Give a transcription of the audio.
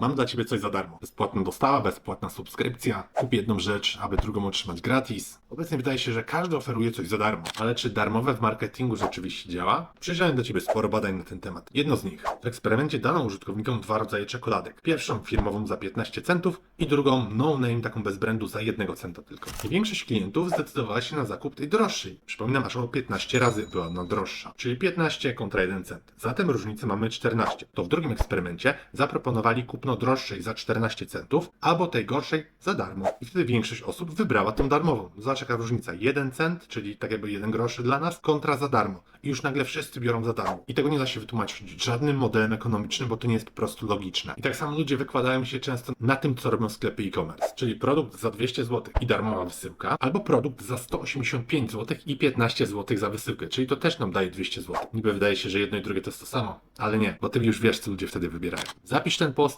Mam dla Ciebie coś za darmo. Bezpłatna dostawa, bezpłatna subskrypcja. Kup jedną rzecz, aby drugą otrzymać gratis. Obecnie wydaje się, że każdy oferuje coś za darmo. Ale czy darmowe w marketingu rzeczywiście działa? Przyjrzałem dla Ciebie sporo badań na ten temat. Jedno z nich. W eksperymencie dano użytkownikom dwa rodzaje czekoladek. Pierwszą firmową za 15 centów i drugą no-name, taką bez brandu za 1 centa tylko. I większość klientów zdecydowała się na zakup tej droższej. Przypominam, aż o 15 razy była ona droższa. Czyli 15 kontra 1 cent. Zatem różnicę mamy 14. To w drugim eksperymencie zaproponowali droższej za 14 centów, albo tej gorszej za darmo. I wtedy większość osób wybrała tą darmową. Zobacz jaka różnica. 1 cent, czyli tak jakby 1 groszy dla nas, kontra za darmo. I już nagle wszyscy biorą za darmo. I tego nie da się wytłumaczyć żadnym modelem ekonomicznym, bo to nie jest po prostu logiczne. I tak samo ludzie wykładają się często na tym, co robią sklepy e-commerce. Czyli produkt za 200 zł i darmowa wysyłka, albo produkt za 185 zł i 15 zł za wysyłkę. Czyli to też nam daje 200 zł. Niby wydaje się, że jedno i drugie to jest to samo, ale nie, bo ty już wiesz, co ludzie wtedy wybierają. Zapisz ten post